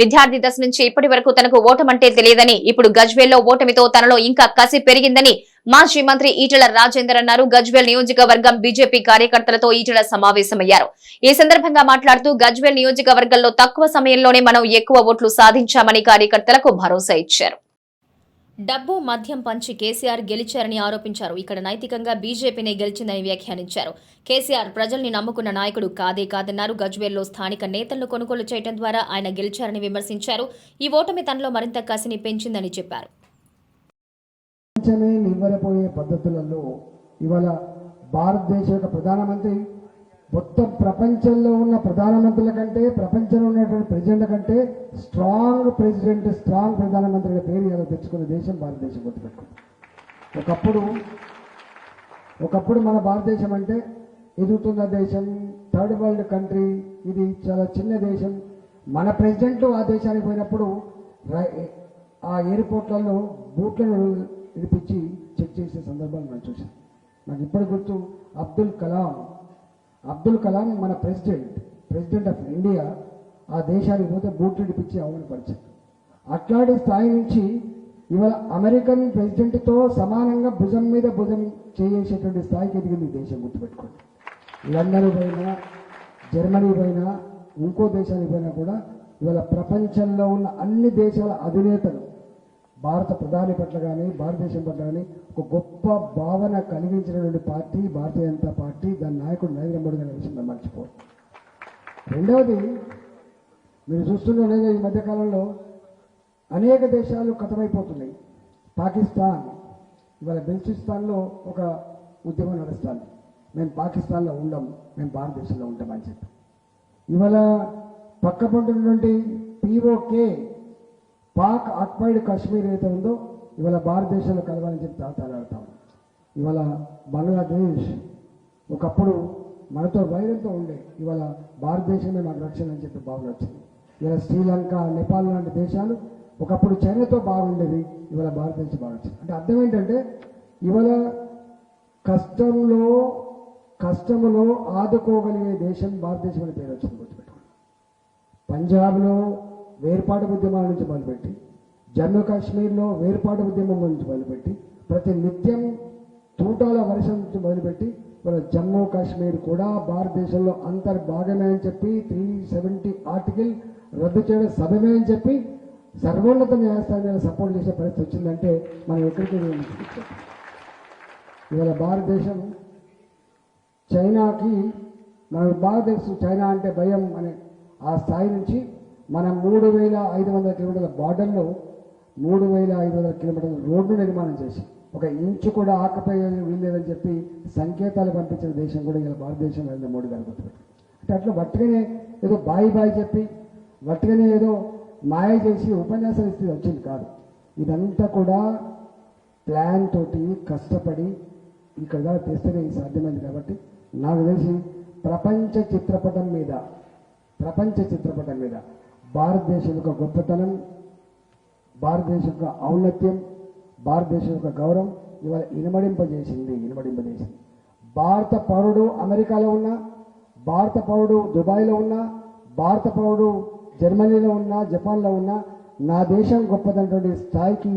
విద్యార్థి దశ నుంచి ఇప్పటి వరకు తనకు ఓటమంటే తెలియదని ఇప్పుడు గజ్వేల్లో ఓటమితో తనలో ఇంకా కసి పెరిగిందని మాజీ మంత్రి ఈటెల రాజేందర్ అన్నారు. గజ్వేల్ నియోజకవర్గం బీజేపీ కార్యకర్తలతో ఈటెల సమావేశమయ్యారు. ఈ సందర్భంగా మాట్లాడుతూ గజ్వేల్ నియోజకవర్గంలో తక్కువ సమయంలోనే మనం ఎక్కువ ఓట్లు సాధించామని కార్యకర్తలకు భరోసా ఇచ్చారు. డబ్బు మద్యం పంచి కేసీఆర్ గెలిచారని ఆరోపించారు. ఇక్కడ నైతికంగా బీజేపీనే గెలిచిందని వ్యాఖ్యానించారు. కేసీఆర్ ప్రజల్ని నమ్ముకున్న నాయకుడు కాదే కాదన్నారు. గజ్వేల్లో స్థానిక నేతలను కొనుగోలు చేయడం ద్వారా ఆయన గెలిచారని విమర్శించారు. ఈ ఓటమి తనలో మరింత కసిని పెంచిందని చెప్పారు. నివ్వరపోయే పద్ధతులలో ఇవాళ భారతదేశ యొక్క ప్రధానమంత్రి మొత్తం ప్రపంచంలో ఉన్న ప్రధానమంత్రుల కంటే ప్రపంచంలో ఉన్నటువంటి ప్రెసిడెంట్ల కంటే స్ట్రాంగ్ ప్రెసిడెంట్ స్ట్రాంగ్ ప్రధానమంత్రి పేరు ఇలా తెచ్చుకున్న దేశం భారతదేశం గుర్తుపెట్టుకుంది ఒకప్పుడు ఒకప్పుడు మన భారతదేశం అంటే ఎదుగుతున్న దేశం థర్డ్ వరల్డ్ కంట్రీ ఇది చాలా చిన్న దేశం. మన ప్రెసిడెంట్ ఆ దేశానికి పోయినప్పుడు ఆ ఎయిర్పోర్ట్లలో బూట్లను విడిపించి చెక్ చేసే సందర్భాలు మనం చూసాం నాకు ఇప్పటి గుర్తు అబ్దుల్ కలాం అబ్దుల్ కలాం మన ప్రెసిడెంట్ ప్రెసిడెంట్ ఆఫ్ ఇండియా ఆ దేశానికి పోతే బూట్లు విడిపించి అవమానపరిచారు అట్లాంటి స్థాయి నుంచి ఇవాళ అమెరికన్ ప్రెసిడెంట్తో సమానంగా భుజం మీద భుజం చేసేటువంటి స్థాయికి ఎదిగింది దేశం గుర్తుపెట్టుకోండి. లండన్ పోయినా జర్మనీ పోయినా ఇంకో దేశానికి పోయినా కూడా ఇవాళ ప్రపంచంలో ఉన్న అన్ని దేశాల అధినేతలు భారత ప్రధాని పట్ల కానీ భారతదేశం పట్ల కానీ ఒక గొప్ప భావన కలిగించినటువంటి పార్టీ భారతీయ జనతా పార్టీ దాని నాయకుడు నరేంద్ర మోడీ గారి విషయం మర్చిపో రెండవది మీరు చూస్తున్న ఈ మధ్యకాలంలో అనేక దేశాలు కథమైపోతున్నాయి. పాకిస్తాన్ ఇవాళ బెల్చిస్తాన్లో ఒక ఉద్యమం నడుస్తాను మేము పాకిస్తాన్లో ఉండం మేము భారతదేశంలో ఉంటామని చెప్పి. ఇవాళ పక్క పంటున్నటువంటి పీఓకే పాక్ ఆక్వైడ్ కాశ్మీర్ ఏదైతే ఉందో ఇవాళ భారతదేశంలో కలవాలని చెప్పి తాతాలాడతాం. ఇవాళ బంగ్లాదేశ్ ఒకప్పుడు మనతో వైరంతో ఉండే ఇవాళ భారతదేశమే మాకు రక్షణ అని చెప్పి భావన వచ్చింది. ఇలా శ్రీలంక నేపాల్ లాంటి దేశాలు ఒకప్పుడు చైనాతో బాగుండేది ఇవాళ భారతదేశం బాగా వచ్చింది. అంటే అర్థం ఏంటంటే ఇవాళ కష్టంలో కష్టములో ఆదుకోగలిగే దేశం భారతదేశం అనే పేరు వచ్చింది గుర్తుపెట్టుకోండి. పంజాబ్లో వేర్పాటు ఉద్యమాల నుంచి మొదలుపెట్టి జమ్మూ కాశ్మీర్లో వేర్పాటు ఉద్యమం నుంచి మొదలుపెట్టి ప్రతి నిత్యం తూటాల వర్షం నుంచి మొదలుపెట్టి మన జమ్మూ కాశ్మీర్ కూడా భారతదేశంలో అంతర్భాగమే అని చెప్పి త్రీ సెవెంటీ ఆర్టికల్ రద్దు చేయడం సభమే అని చెప్పి సర్వోన్నత న్యాయస్థానం సపోర్ట్ చేసే పరిస్థితి వచ్చిందంటే మనం ఎక్కడికి ఇవాళ భారతదేశం చైనాకి మన భారతదేశం చైనా అంటే భయం అనే ఆ స్థాయి నుంచి మనం మూడు వేల ఐదు వందల కిలోమీటర్ల బార్డర్లో మూడు వేల ఐదు వందల కిలోమీటర్ల రోడ్డు నిర్మాణం చేసి ఒక ఇంచు కూడా ఆకపోయే వీల్లేదని చెప్పి సంకేతాలు పంపించిన దేశం కూడా ఇలా భారతదేశం నరేంద్ర మోడీ గారు గుర్తుపెట్టారు. అంటే అట్లా వట్టుగానే ఏదో బాయి బాయి చెప్పి వట్టుగానే ఏదో మాయ చేసి ఉపన్యాసం ఇస్తే వచ్చింది కాదు. ఇదంతా కూడా ప్లాన్ తోటి కష్టపడి ఇక్కడ దాకా తెస్తేనే ఇది సాధ్యమైంది కాబట్టి నాకు తెలిసి ప్రపంచ చిత్రపటం మీద ప్రపంచ చిత్రపటం మీద భారతదేశం యొక్క గొప్పతనం భారతదేశం యొక్క ఔన్నత్యం భారతదేశం యొక్క గౌరవం ఇవాళ ఇనుమడింపజేసింది ఇనుమడింపజేసింది. భారత పౌరుడు అమెరికాలో ఉన్నా భారత పౌరుడు దుబాయ్లో ఉన్నా భారత పౌరుడు జర్మనీలో ఉన్నా జపాన్లో ఉన్నా నా దేశం గొప్పదన్నటువంటి స్థాయికి